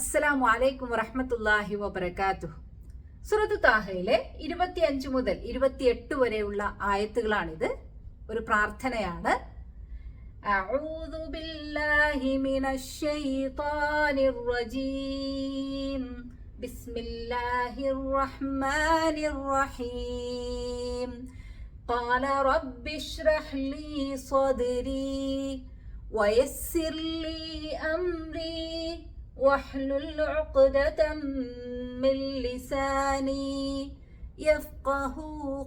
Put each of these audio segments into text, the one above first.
അസ്സലാമു അലൈക്കും വറഹ്മത്തുള്ളാഹി വബറകാതുഹു സൂറത്തു താഹയിലെ ഇരുപത്തിയഞ്ച് മുതൽ ഇരുപത്തിയെട്ട് വരെയുള്ള ആയത്തുകളാണിത് ഒരു പ്രാർത്ഥനയാണ് أعوذ بالله من الشيطان الرجيم بسم الله الرحمن الرحيم قال رب اشرح لي صدري ويسر لي أمري واحلل عقدة من لساني يفقه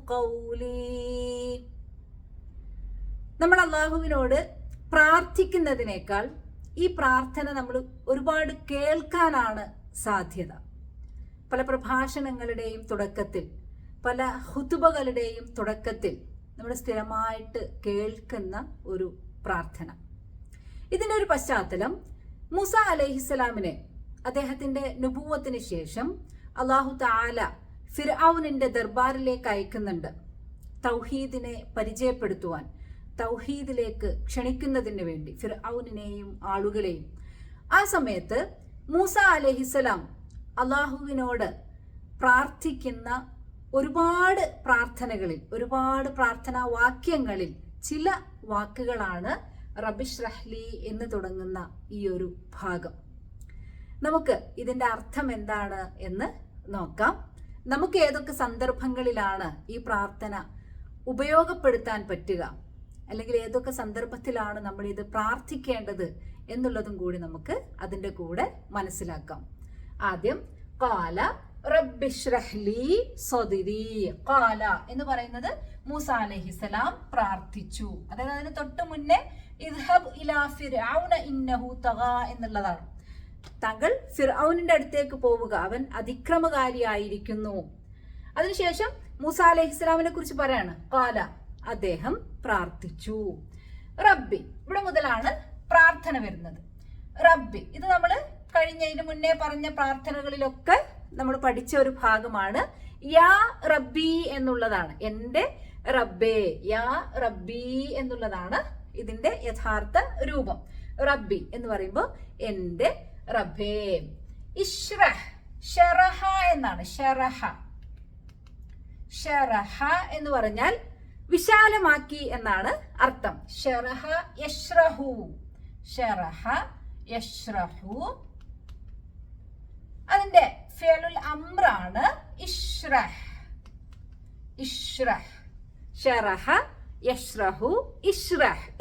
قولي നമ്മൾ അള്ളാഹുവിനോട് പ്രാർത്ഥിക്കുന്നതിനേക്കാൾ ഈ പ്രാർത്ഥന നമ്മൾ ഒരുപാട് കേൾക്കാനാണ് സാധ്യത പല പ്രഭാഷണങ്ങളുടെയും തുടക്കത്തിൽ പല ഹുതുബകളുടെയും തുടക്കത്തിൽ നമ്മൾ സ്ഥിരമായിട്ട് കേൾക്കുന്ന ഒരു പ്രാർത്ഥന ഇതിൻ്റെ ഒരു പശ്ചാത്തലം മുസ അലഹിസ്സലാമിനെ അദ്ദേഹത്തിന്റെ നുപൂവത്തിന് ശേഷം അള്ളാഹു താല ഫിർഔനിന്റെ ദർബാറിലേക്ക് അയക്കുന്നുണ്ട്. തൗഹീദിനെ പരിചയപ്പെടുത്തുവാൻ തൗഹീദിലേക്ക് ക്ഷണിക്കുന്നതിന് വേണ്ടി ഫിർഔനെയും ആളുകളെയും. ആ സമയത്ത് മൂസ അലഹിസ്സലാം അള്ളാഹുവിനോട് പ്രാർത്ഥിക്കുന്ന ഒരുപാട് പ്രാർത്ഥനകളിൽ ഒരുപാട് പ്രാർത്ഥനാ വാക്യങ്ങളിൽ ചില വാക്കുകളാണ് റബിഷ് റഹ്ലി എന്ന് തുടങ്ങുന്ന ഈ ഒരു ഭാഗം. നമുക്ക് ഇതിന്റെ അർത്ഥം എന്താണ് എന്ന് നോക്കാം. നമുക്ക് ഏതൊക്കെ സന്ദർഭങ്ങളിലാണ് ഈ പ്രാർത്ഥന ഉപയോഗപ്പെടുത്താൻ പറ്റുക? അല്ലെങ്കിൽ ഏതൊക്കെ സന്ദർഭത്തിലാണ് നമ്മൾ ഇത് പ്രാർത്ഥിക്കേണ്ടത് എന്നുള്ളതും കൂടി നമുക്ക് അതിന്റെ കൂടെ മനസ്സിലാക്കാം. ആദ്യം കാല എന്ന് പറയുന്നത് മൂസ അലഹിസലാം പ്രാർത്ഥിച്ചു. അതായത് അതിന് തൊട്ട് മുന്നേ ഇലാ ഇന്നഹു തഗ എന്നുള്ളതാണ്. താങ്കൾ ഫിർഔനിന്റെ അടുത്തേക്ക് പോവുക. അവൻ അതിക്രമകാരിയായിരിക്കുന്നു. അതിനുശേഷം മൂസ അലഹിസ്ലാമിനെ കുറിച്ച് പറയാണ്. കാല അദ്ദേഹം പ്രാർത്ഥിച്ചു. റബ്ബി ഇവിടെ മുതലാണ് പ്രാർത്ഥന വരുന്നത്. റബ്ബി ഇത് നമ്മൾ കഴിഞ്ഞതിന് മുന്നേ പറഞ്ഞ പ്രാർത്ഥനകളിലൊക്കെ നമ്മൾ പഠിച്ച ഒരു ഭാഗമാണ് യാ റബ്ബി എന്നുള്ളതാണ്. എന്റെ റബ്ബേ യാ റബ്ബി എന്നുള്ളതാണ് ഇതിന്റെ യഥാർത്ഥ രൂപം. റബ്ബി എന്ന് പറയുമ്പോൾ എന്റെ റബ്ബേ. ഇഷ്റഹ് ഷറഹ എന്നാണ്. ഷറഹ. ഷറഹ എന്ന് പറഞ്ഞാൽ വിശാലമാക്കി എന്നാണ് അർത്ഥം. ഷറഹ യഷ്റഹു. ഷറഹ യഷ്റഹു. അതിന്റെ ഫേലുൽ അമ്രാണ്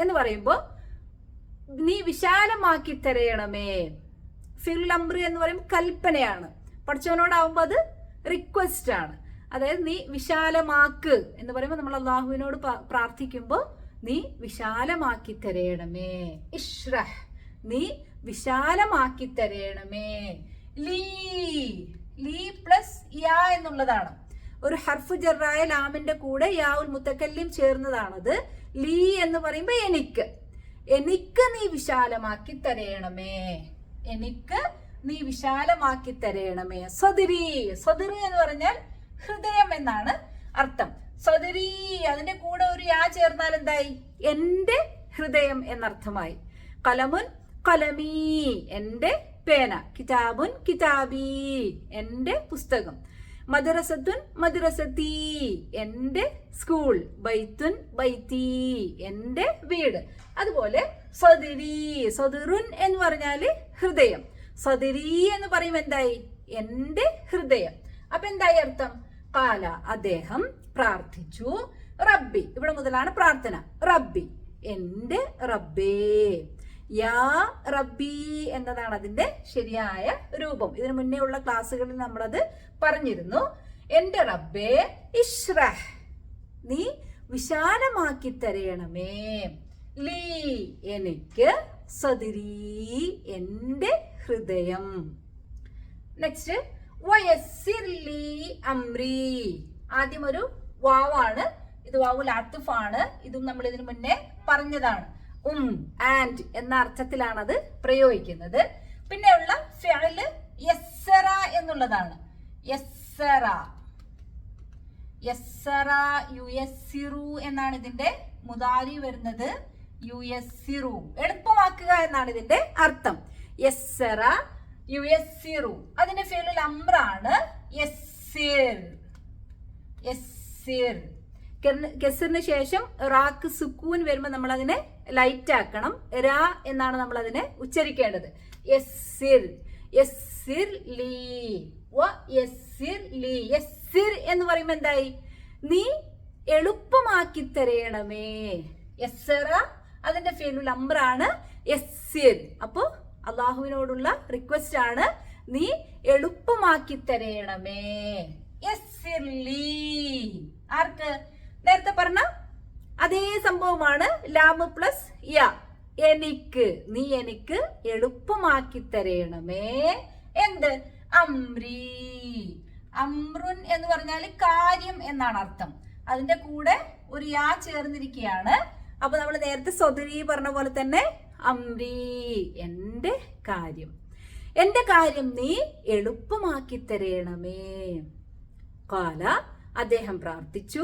എന്ന് പറയുമ്പോൾ നീ വിശാലമാക്കി തരയണമേ. ഫിൽ അമ്ര എന്ന് പറയുമ്പോൾ കൽപ്പനയാണ്. പഠിച്ചവനോടാവുമ്പോൾ അത് റിക്വസ്റ്റ് ആണ്. അതായത് നീ വിശാലമാക്ക് എന്ന് പറയുമ്പോൾ നമ്മൾ അള്ളാഹുവിനോട് പ്രാർത്ഥിക്കുമ്പോൾ നീ വിശാലമാക്കി തരയണമേ. ഇഷ്റഹ്. നീ വിശാലമാക്കി തരയണമേ. ലീ. ലീ പ്ലസ് യാ എന്നുള്ളതാണ്. ഒരു ഹർഫ് ജറായ ലാമിന്റെ കൂടെ യാവുൽ മുത്തക്കല്ലിം ചേർന്നതാണത്. ലീ എന്ന് പറയുമ്പോൾ എനിക്ക്. എനിക്ക് നീ വിശാലമാക്കി തരയണമേ. എനിക്ക് നീ വിശാലമാക്കി തരയണമേ. സ്വതിരി. സ്വതിരി എന്ന് പറഞ്ഞാൽ ഹൃദയം എന്നാണ് അർത്ഥം. സ്വതിരി. അതിന്റെ കൂടെ ഒരു യാ ചേർന്നാൽ എന്തായി? എന്റെ ഹൃദയം എന്നർത്ഥമായി. കലമുൻ കലമീ. എന്റെ പേന കിതാബുൻ കിതാബി എന്റെ പുസ്തകം. മദ്രസത്തുൻ മദ്രസത്തി എന്റെ സ്കൂൾ. ബൈത്തുൻ ബൈത്തി എന്റെ വീട്. അതുപോലെ സ്വതിരി സ്വതിറുൻ എന്ന് പറഞ്ഞാൽ ഹൃദയം. സ്വതിരി എന്ന് പറയും എന്തായി? എന്റെ ഹൃദയം. അപ്പൊ എന്തായി അർത്ഥം? കാല അദ്ദേഹം പ്രാർത്ഥിച്ചു. റബ്ബി ഇവിടെ മുതലാണ് പ്രാർത്ഥന. റബ്ബി എന്റെ റബ്ബേ. യാ റബ്ബി എന്നതാണ് അതിന്റെ ശരിയായ രൂപം. ഇതിനു മുന്നേ ഉള്ള ക്ലാസ്സുകളിൽ നമ്മളത് പറഞ്ഞിരുന്നു. എന്റെ റബ്ബേ ഇഷ്റഹ്. നീ വിശാലമാക്കി തരയണമേ. ലീ എനിക്ക് സദിരി എന്റെ ഹൃദയം. നെക്സ്റ്റ് വയസ്സിർലി അമ്രി. ആദ്യം ഒരു വാവാണ്. ഇത് വാവു ലാത്തുഫാണ്. ഇതും നമ്മൾ ഇതിനു മുന്നേ പറഞ്ഞതാണ്. ഉം ആൻഡ് എന്ന അർത്ഥത്തിലാണ് അത് പ്രയോഗിക്കുന്നത്. പിന്നെയുള്ള ഫിഅൽ യസ്സറ എന്നുള്ളതാണ്. യസ്സറ. യസ്സറ സിറു എന്നാണ് ഇതിന്റെ മുതാരി വരുന്നത്. യു യസ്സിറു എളുപ്പമാക്കുക എന്നാണ് ഇതിന്റെ അർത്ഥം. യസ്സറ സിറു അതിന്റെ ഫേലുൽ അമ്രാണ് യസ്സിർ. യസ്സിർ. ഗസറിന് ശേഷം റാക്ക് സുക്കൂൻ വരുമ്പോൾ നമ്മൾ അതിനെ ലൈറ്റ് ആക്കണം രാ എന്നാണ് നമ്മൾ അതിനെ ഉച്ചരിക്കേണ്ടത്. യസ്സിർ. യസ്സിർ ലീ. വ ലീ. യസ്സിർ എന്ന് പറയുമ്പോൾ എന്തായി? നീ എളുപ്പമാക്കി തരയണമേ യസ്സറ അതിന്റെ ഫേലുൽ അമ്രാണ് യസ്സിർ. അപ്പോ അള്ളാഹുവിനോടുള്ള റിക്വസ്റ്റ് ആണ് നീ എളുപ്പമാക്കി തരയണമേ യസ്സിർ ആർക്ക്? നേരത്തെ പറഞ്ഞ അതേ സംഭവമാണ് ലാമ് പ്ലസ് യ. എനിക്ക് നീ എനിക്ക് എളുപ്പമാക്കി തരയണമേ എന്ത്? അമ്രീ. അമ്രുൻ എന്ന് പറഞ്ഞാൽ കാര്യം എന്നാണ് അർത്ഥം. അതിന്റെ കൂടെ ഒരു യാ ചേർന്നിരിക്കുകയാണ്. അപ്പൊ നമ്മൾ നേരത്തെ സ്വദരി പറഞ്ഞ പോലെ തന്നെ അമ്രീ എന്റെ കാര്യം. എന്റെ കാര്യം നീ എളുപ്പമാക്കി തരയണമേ കാല അദ്ദേഹം പ്രാർത്ഥിച്ചു.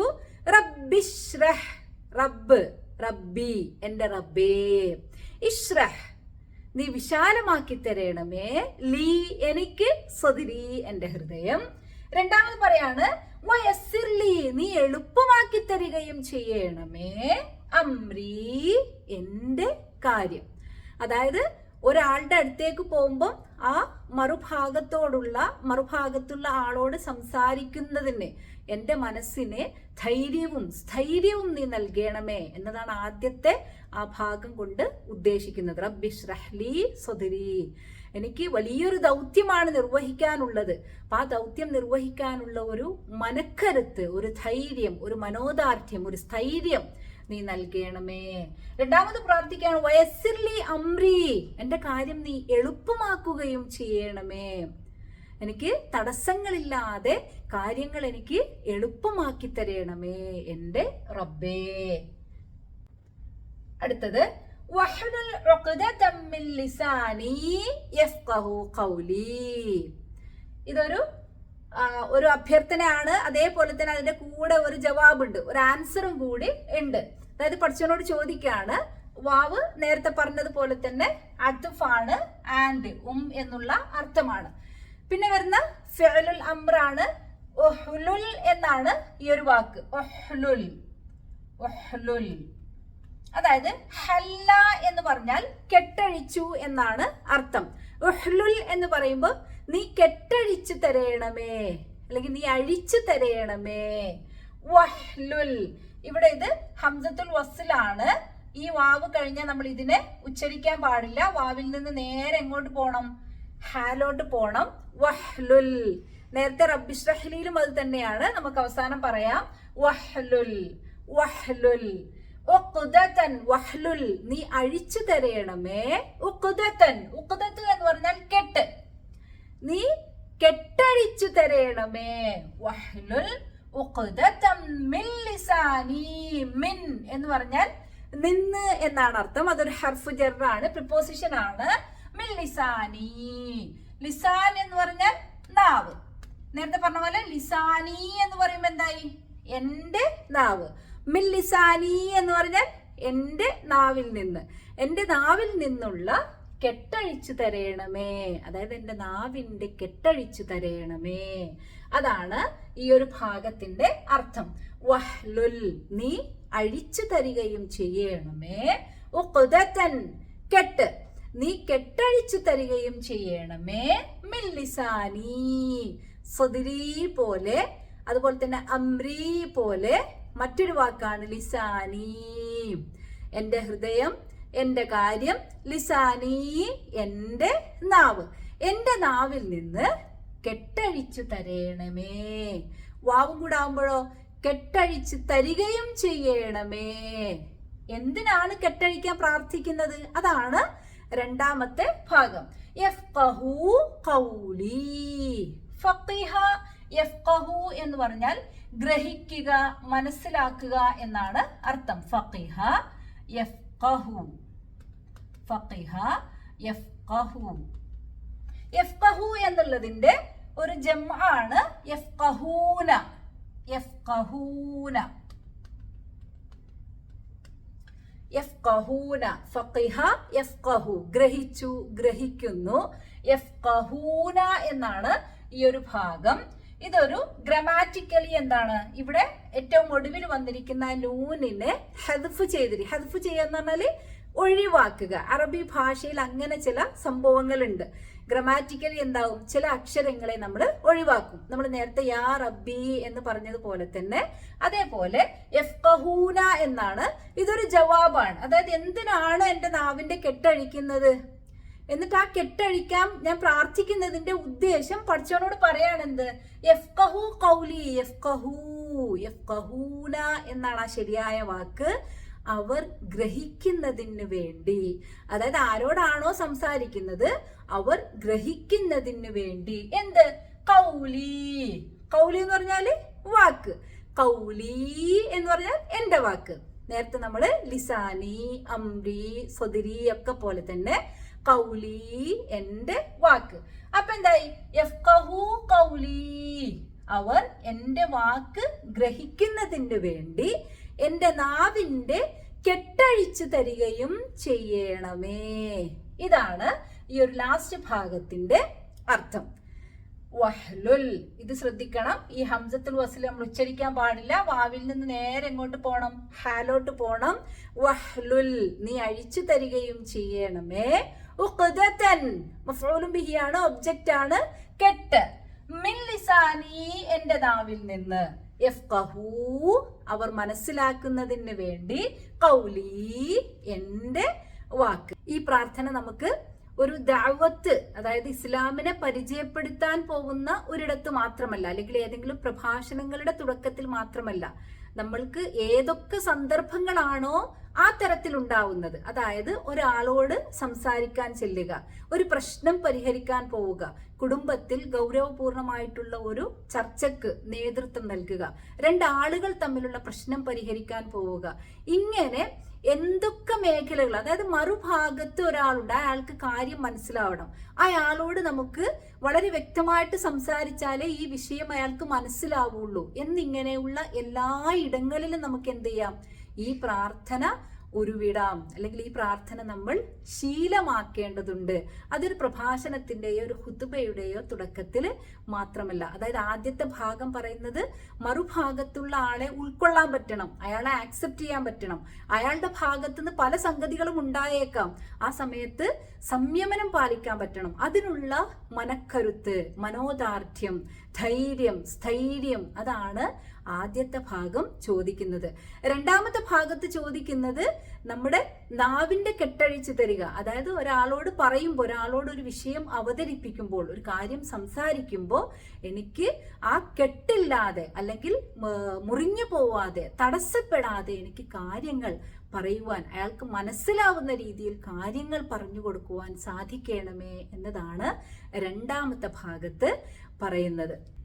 റബ്ബിഷ്റഹ്. റബ്ബ് റബ്ബി എന്റെ റബ്ബേ. ഇഷ്റഹ് നീ വിശാലമാക്കി തരണമേ. ലീ എനിക്ക് സ്വതിരി എന്റെ ഹൃദയം. രണ്ടാമത് പറയാണ് വയസ്സിർലി നീ എളുപ്പമാക്കി തരികയും ചെയ്യണമേ. അമ്രീ എന്റെ കാര്യം. അതായത് ഒരാളുടെ അടുത്തേക്ക് പോകുമ്പോൾ ആ മറുഭാഗത്തോടുള്ള മറുഭാഗത്തുള്ള ആളോട് സംസാരിക്കുന്നതിന് എന്റെ മനസ്സിന് ധൈര്യവും സ്ഥൈര്യവും നീ നൽകണമേ എന്നതാണ് ആദ്യത്തെ ആ ഭാഗം കൊണ്ട് ഉദ്ദേശിക്കുന്നത്. റബ്ബിഷ്റഹ്ലി സ്വദരി. എനിക്ക് വലിയൊരു ദൗത്യമാണ് നിർവഹിക്കാനുള്ളത്. അപ്പൊ ആ ദൗത്യം നിർവഹിക്കാനുള്ള ഒരു മനക്കരുത്ത് ഒരു ധൈര്യം ഒരു മനോദാർഢ്യം ഒരു സ്ഥൈര്യം നീ നൽകണമേ. രണ്ടാമത് പ്രാർത്ഥിക്കുകയാണ് വയസ്സിലി അമ്രി എന്റെ കാര്യം നീ എളുപ്പമാക്കുകയും ചെയ്യണമേ. എനിക്ക് തടസ്സങ്ങളില്ലാതെ കാര്യങ്ങൾ എനിക്ക് എളുപ്പമാക്കി തരണമേ എന്റെ റബ്ബേ. അടുത്തത് ഇതൊരു ഒരു അഭ്യർത്ഥനയാണ്. അതേപോലെ തന്നെ അതിന്റെ കൂടെ ഒരു ജവാബുണ്ട് ഒരു ആൻസറും കൂടി ഉണ്ട്. അതായത് പഠിച്ചവനോട് ചോദിക്കുകയാണ് വാവ് നേരത്തെ പറഞ്ഞതുപോലെ തന്നെ അത്തുഫാണ് ആൻഡ് ഉം എന്നുള്ള അർത്ഥമാണ്. പിന്നെ വരുന്ന ഫെലുൽ അമ്രാണ് ഒഹ്ലുൽ എന്നാണ് ഈ ഒരു വാക്ക്. ഒഹ്ലുൽ ഒഹ്ലുൽ അതായത് ഹല്ല എന്ന് പറഞ്ഞാൽ കെട്ടഴിച്ചു എന്നാണ് അർത്ഥം. ഉഹ്ലുൽ എന്ന് പറയുമ്പോൾ നീ കെട്ടഴിച്ചു തരയണമേ അല്ലെങ്കിൽ നീ അഴിച്ചു തരയണമേ. വഹ്ലുൽ ഇവിടെ ഇത് ഹംസത്തുൽ വസ്സിലാണ്. ഈ വാവ് കഴിഞ്ഞാൽ നമ്മൾ ഇതിനെ ഉച്ചരിക്കാൻ പാടില്ല. വാവിൽ നിന്ന് നേരെ എങ്ങോട്ട് പോകണം ഹാലോട്ട് പോണം. വഹ്ലുൽ. നേരത്തെ റബ്ബിഷ്റഹ്ലിയിലും അത് തന്നെയാണ്. നമുക്ക് അവസാനം പറയാം. വഹ്ലുൽ. വഹ്ലുൽ. വഹ്ലുൽ. നീ അഴിച്ചു തരയണമേ. ഉഖ്ദതൻ. ഉഖ്ദത്ത് എന്ന് പറഞ്ഞാൽ കെട്ട്. നീ കെട്ടഴിച്ചു തരയണമേ. വഹ്ലുൽ. മിൻ എന്ന് പറഞ്ഞാൽ നിന്ന് എന്നാണ് അർത്ഥം. അതൊരു ഹർഫ് ജറാണ് പ്രിപ്പോസിഷൻ ആണ്. മിൻ ലിസാനി. ലിസാൻ എന്ന് പറഞ്ഞാൽ നാവ്. നേരത്തെ പറഞ്ഞ പോലെ ലിസാനി എന്ന് പറയുമ്പോൾ എന്തായി? എന്റെ നാവ്. മില്ലിസാനി ലിസാനി എന്ന് പറഞ്ഞാൽ എന്റെ നാവിൽ നിന്ന്. എന്റെ നാവിൽ നിന്നുള്ള കെട്ടഴിച്ചു തരയണമേ. അതായത് എന്റെ നാവിന്റെ കെട്ടഴിച്ചു തരയണമേ. അതാണ് ഈ ഒരു ഭാഗത്തിന്റെ അർത്ഥം. വഹ്ലുൽ നീ അഴിച്ചു തരികയും ചെയ്യണമേ. കെട്ട്. നീ കെട്ടഴിച്ചു തരികയും ചെയ്യണമേ. മില്ലിസാനി സദരി പോലെ അതുപോലെ തന്നെ അമ്രി പോലെ മറ്റൊരു വാക്കാണ് ലിസാനി. എന്റെ ഹൃദയം എന്റെ കാര്യം ലിസാനി എന്റെ നാവ്. എന്റെ നാവിൽ നിന്ന് കെട്ടഴിച്ചു തരയണമേ വാവും കൂടെ ആവുമ്പോഴോ കെട്ടഴിച്ചു തരികയും ചെയ്യണമേ. എന്തിനാണ് കെട്ടഴിക്കാൻ പ്രാർത്ഥിക്കുന്നത്? അതാണ് രണ്ടാമത്തെ ഭാഗം. എന്ന് പറഞ്ഞാൽ ഗ്രഹിക്കുക മനസ്സിലാക്കുക എന്നാണ് അർത്ഥം. ഫഖിഹ യഫ്ഖഹു. ഫഖിഹ യഫ്ഖഹു. യഫ്ഖഹു എന്നുള്ളതിന്റെ ഒരു ജംആണ് യഫ്ഖഹൂന. യഫ്ഖഹൂന. യഫ്കഹൂന ഫഖിഹ യഫ്കഹു ഗ്രഹിച്ചു ഗ്രഹിക്കുന്നു. യഫ്കഹൂന എന്നാണ് ഈ ഒരു ഭാഗം. ഇതൊരു ഗ്രമാറ്റിക്കലി എന്താണ്? ഇവിടെ ഏറ്റവും ഒടുവിൽ വന്നിരിക്കുന്ന നൂനിനെ ഹെദ്ഫ് ചെയ്തിരി. ഹെദ്ഫ് ചെയ്യാന്ന് പറഞ്ഞാൽ ഒഴിവാക്കുക. അറബി ഭാഷയിൽ അങ്ങനെ ചില സംഭവങ്ങളുണ്ട്. ഗ്രമാറ്റിക്കലി എന്താവും? ചില അക്ഷരങ്ങളെ നമ്മൾ ഒഴിവാക്കും. നമ്മൾ നേരത്തെ യാ റബ്ബി എന്ന് പറഞ്ഞതുപോലെ തന്നെ അതേപോലെ എഫ്കഹൂന എന്നാണ് ഇതൊരു ജവാബാണ്. അതായത് എന്തിനാണ് എന്റെ നാവിന്റെ കെട്ടഴിക്കുന്നത്? എന്നിട്ട് ആ കെട്ടഴിക്കാൻ ഞാൻ പ്രാർത്ഥിക്കുന്നതിന്റെ ഉദ്ദേശം പഠിച്ചവനോട് പറയാണെന്ത് എഫ്കഹു കൗലി എഫ്കഹൂ എഫ്കഹൂന എന്നാണ് ആ ശരിയായ വാക്ക്. അവർ ഗ്രഹിക്കുന്നതിന് വേണ്ടി. അതായത് ആരോടാണോ സംസാരിക്കുന്നത് അവർ ഗ്രഹിക്കുന്നതിന് വേണ്ടി. എന്ത്? കൗലി. കൗലി എന്ന് പറഞ്ഞാൽ വാക്ക്. കൗലി എന്ന് പറഞ്ഞാൽ എന്റെ വാക്ക്. നേരത്തെ നമ്മൾ ലിസാനി അംരി സ്വതിരി ഒക്കെ പോലെ തന്നെ കൗലി എന്റെ വാക്ക്. അപ്പൊ എന്തായി? കൗലി. അവർ എന്റെ വാക്ക് ഗ്രഹിക്കുന്നതിന് വേണ്ടി എന്റെ നാവിന്റെ കെട്ടഴിച്ചു തരികയും ചെയ്യണമേ. ഇതാണ് ഈ ഒരു ലാസ്റ്റ് ഭാഗത്തിന്റെ അർത്ഥം. വഹ്ലുൽ ഇത് ശ്രദ്ധിക്കണം. ഈ ഹംസത്തുൽ വസിൽ നമ്മൾ ഉച്ചരിക്കാൻ പാടില്ല. വാവിൽ നിന്ന് നേരെ എങ്ങോട്ട് പോണം? ഹാലോട്ട് പോണം. വഹ്ലുൽ നീ അഴിച്ചു തരികയും ചെയ്യണമേ. ബിഹിയാണ് ഒബ്ജക്റ്റ് ആണ്. കെട്ട്. മിൻ ലിസാനി എന്റെ നാവിൽ നിന്ന്. അവർ മനസ്സിലാക്കുന്നതിന് വേണ്ടി കൗലി എന്റെ വാക്ക്. ഈ പ്രാർത്ഥന നമുക്ക് ഒരു ദാവത്ത് അതായത് ഇസ്ലാമിനെ പരിചയപ്പെടുത്താൻ പോകുന്ന ഒരിടത്ത് മാത്രമല്ല അല്ലെങ്കിൽ ഏതെങ്കിലും പ്രഭാഷണങ്ങളുടെ തുടക്കത്തിൽ മാത്രമല്ല നമ്മൾക്ക് ഏതൊക്കെ സന്ദർഭങ്ങളാണോ ആ തരത്തിൽ ഉണ്ടാവുന്നത് അതായത് ഒരാളോട് സംസാരിക്കാൻ ചെല്ലുക ഒരു പ്രശ്നം പരിഹരിക്കാൻ പോവുക കുടുംബത്തിൽ ഗൗരവപൂർണമായിട്ടുള്ള ഒരു ചർച്ചക്ക് നേതൃത്വം നൽകുക രണ്ടാളുകൾ തമ്മിലുള്ള പ്രശ്നം പരിഹരിക്കാൻ പോവുക. ഇങ്ങനെ എന്തൊക്കെ മേഖലകൾ അതായത് മറുഭാഗത്ത് ഒരാളുണ്ട് അയാൾക്ക് കാര്യം മനസ്സിലാവണം. അയാളോട് നമുക്ക് വളരെ വ്യക്തമായിട്ട് സംസാരിച്ചാലേ ഈ വിഷയം അയാൾക്ക് മനസ്സിലാവുള്ളൂ. എന്നിങ്ങനെയുള്ള എല്ലാ ഇടങ്ങളിലും നമുക്ക് എന്ത് ചെയ്യാം? ഈ പ്രാർത്ഥന ഉരുവിടാം. അല്ലെങ്കിൽ ഈ പ്രാർത്ഥന നമ്മൾ ശീലമാക്കേണ്ടതുണ്ട്. അതൊരു പ്രഭാഷണത്തിന്റെയോ ഒരു ഹുത്തുബയുടെയോ തുടക്കത്തിൽ മാത്രമല്ല. അതായത് ആദ്യത്തെ ഭാഗം പറയുന്നത് മറുഭാഗത്തുള്ള ആളെ ഉൾക്കൊള്ളാൻ പറ്റണം. അയാളെ ആക്സെപ്റ്റ് ചെയ്യാൻ പറ്റണം. അയാളുടെ ഭാഗത്തുനിന്ന് പല സംഗതികളും ഉണ്ടായേക്കാം. ആ സമയത്ത് സംയമനം പാലിക്കാൻ പറ്റണം. അതിനുള്ള മനക്കരുത്ത് മനോദാർഢ്യം ധൈര്യം സ്ഥൈര്യം അതാണ് ആദ്യത്തെ ഭാഗം ചോദിക്കുന്നത്. രണ്ടാമത്തെ ഭാഗത്ത് ചോദിക്കുന്നത് നമ്മുടെ നാവിന്റെ കെട്ടഴിച്ചു തരിക. അതായത് ഒരാളോട് പറയുമ്പോൾ ഒരാളോട് ഒരു വിഷയം അവതരിപ്പിക്കുമ്പോൾ ഒരു കാര്യം സംസാരിക്കുമ്പോൾ എനിക്ക് ആ കെട്ടില്ലാതെ അല്ലെങ്കിൽ മുറിഞ്ഞു പോവാതെ തടസ്സപ്പെടാതെ എനിക്ക് കാര്യങ്ങൾ പറയുവാൻ അയാൾക്ക് മനസ്സിലാവുന്ന രീതിയിൽ കാര്യങ്ങൾ പറഞ്ഞു കൊടുക്കുവാൻ സാധിക്കണമേ എന്നതാണ് രണ്ടാമത്തെ ഭാഗത്ത് പറയുന്നത്.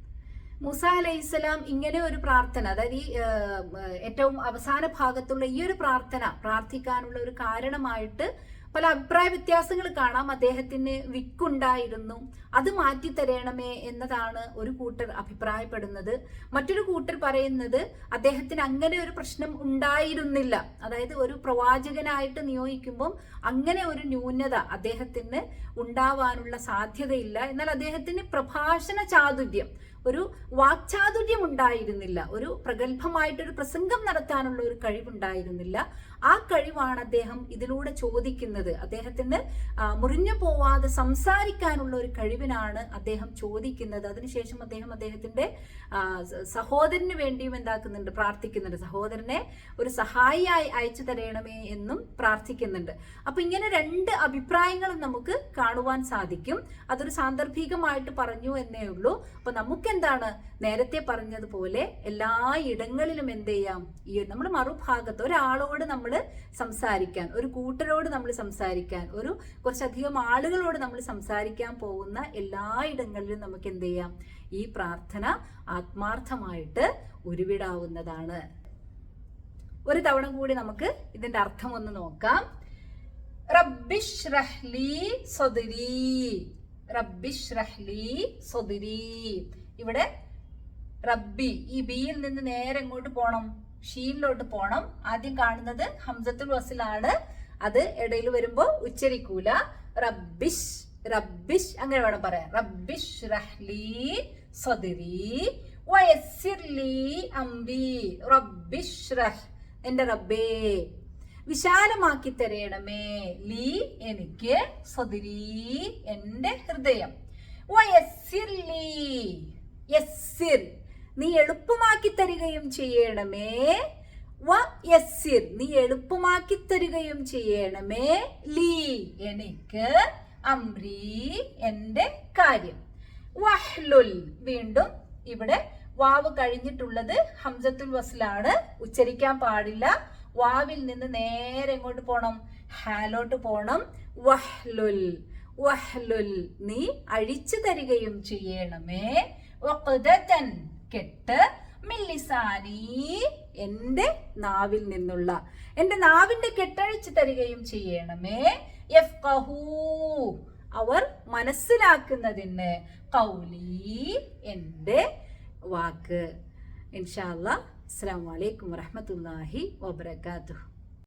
മൂസ അലൈഹിസ്സലാം ഇങ്ങനെ ഒരു പ്രാർത്ഥന അതായത് ഈ ഏറ്റവും അവസാന ഭാഗത്തുള്ള ഈ ഒരു പ്രാർത്ഥന പ്രാർത്ഥിക്കാനുള്ള ഒരു കാരണമായിട്ട് പല അഭിപ്രായ വ്യത്യാസങ്ങൾ കാണാം. അദ്ദേഹത്തിന് വിക്കുണ്ടായിരുന്നു. അത് മാറ്റി തരണമേ എന്നതാണ് ഒരു കൂട്ടർ അഭിപ്രായപ്പെടുന്നത്. മറ്റൊരു കൂട്ടർ പറയുന്നത് അദ്ദേഹത്തിന് അങ്ങനെ ഒരു പ്രശ്നം ഉണ്ടായിരുന്നില്ല. അതായത് ഒരു പ്രവാചകനായിട്ട് നിയോഗിക്കുമ്പോൾ അങ്ങനെ ഒരു ന്യൂനത അദ്ദേഹത്തിന് ഉണ്ടാവാനുള്ള സാധ്യതയില്ല. എന്നാൽ അദ്ദേഹത്തിന് പ്രഭാഷണ ചാതുര്യം ഒരു വാക്ചാതുര്യം ഉണ്ടായിരുന്നില്ല. ഒരു പ്രഗത്ഭമായിട്ടൊരു പ്രസംഗം നടത്താനുള്ള ഒരു കഴിവുണ്ടായിരുന്നില്ല. ആ കഴിവാണ് അദ്ദേഹം ഇതിലൂടെ ചോദിക്കുന്നത്. അദ്ദേഹത്തിന് മുറിഞ്ഞു പോവാതെ സംസാരിക്കാനുള്ള ഒരു കഴിവിനാണ് അദ്ദേഹം ചോദിക്കുന്നത്. അതിനുശേഷം അദ്ദേഹം അദ്ദേഹത്തിന്റെ സഹോദരന് വേണ്ടിയും എന്താക്കുന്നുണ്ട് പ്രാർത്ഥിക്കുന്നുണ്ട്. സഹോദരനെ ഒരു സഹായിയായി അയച്ചു തരണമേ എന്നും പ്രാർത്ഥിക്കുന്നുണ്ട്. അപ്പൊ ഇങ്ങനെ രണ്ട് അഭിപ്രായങ്ങളും നമുക്ക് കാണുവാൻ സാധിക്കും. അതൊരു സാന്ദർഭികമായിട്ട് പറഞ്ഞു എന്നേ ഉള്ളൂ. അപ്പൊ നമുക്ക് എന്താണ് നേരത്തെ പറഞ്ഞതുപോലെ എല്ലാ ഇടങ്ങളിലും എന്ത് ചെയ്യാം? ഈ നമ്മൾ മറുഭാഗത്ത് ഒരാളോട് നമ്മൾ സംസാരിക്കാൻ ഒരു കൂട്ടരോട് നമ്മൾ സംസാരിക്കാൻ ഒരു കുറച്ചധികം ആളുകളോട് നമ്മൾ സംസാരിക്കാൻ പോകുന്ന എല്ലായിടങ്ങളിലും നമുക്ക് എന്ത് ചെയ്യാം? ഈ പ്രാർത്ഥന ആത്മാർത്ഥമായിട്ട് ഉരുവിടാവുന്നതാണ്. ഒരു തവണ കൂടി നമുക്ക് ഇതിന്റെ അർത്ഥം ഒന്ന് നോക്കാം. ഇവിടെ റബ്ബി ഈ ബിയിൽ നിന്ന് നേരെ എങ്ങോട്ട് പോണം? ഷീനിലോട്ട് പോണം. ആദ്യം കാണുന്നത് ഹംസത്തുൽ വസിലാണ്. അത് ഇടയിൽ വരുമ്പോ ഉച്ചരിക്കൂല. റബ്ബിഷ് റബ്ബിഷ് അങ്ങനെ വേണം പറയാം റബ്ബിഷ് റഹ്ലി സദരി വയസ്സിർലി അംബി റബ്ബിഷ് റഹ് എന്റെ റബ്ബേ വിശാലമാക്കി തരയണമേ ലീ എനിക്ക് സദരി എന്റെ ഹൃദയം. വയസ്സിർലി യസ്സിർ നീ എളുപ്പമാക്കി തരികയും ചെയ്യണമേ. വ യസ്സിർ നീ എളുപ്പമാക്കി തരികയും ചെയ്യണമേ. ലീ എനിക്ക് അമ്രീ എന്റെ കാര്യം. വഹ്ലുൽ വീണ്ടും ഇവിടെ വാവ് കഴിഞ്ഞിട്ടുള്ളത് ഹംസത്തുൽ വസ്ലാണ്. ഉച്ചരിക്കാൻ പാടില്ല. വാവിൽ നിന്ന് നേരെ എങ്ങോട്ട് പോണം? ഹാലോട്ട് പോണം. വഹ്ലുൽ വഹ്ലുൽ നീ അഴിച്ചു തരികയും ചെയ്യണമേ. വഖ്ദതൻ കെട്ട് മില്ലിസാനി എന്റെ നാവിൽ നിന്നുള്ള എന്റെ നാവിന്റെ കെട്ടഴിച്ചു തരികയും ചെയ്യണമേ. എഫ് കഹൂ അവർ മനസ്സിലാക്കുന്നതിന് കൗലി എന്റെ വാക്ക്. ഇൻഷാ അല്ലാ അസ്സാം വലൈക്കും വറഹമത്തല്ലാഹി വബർക്കാത്തു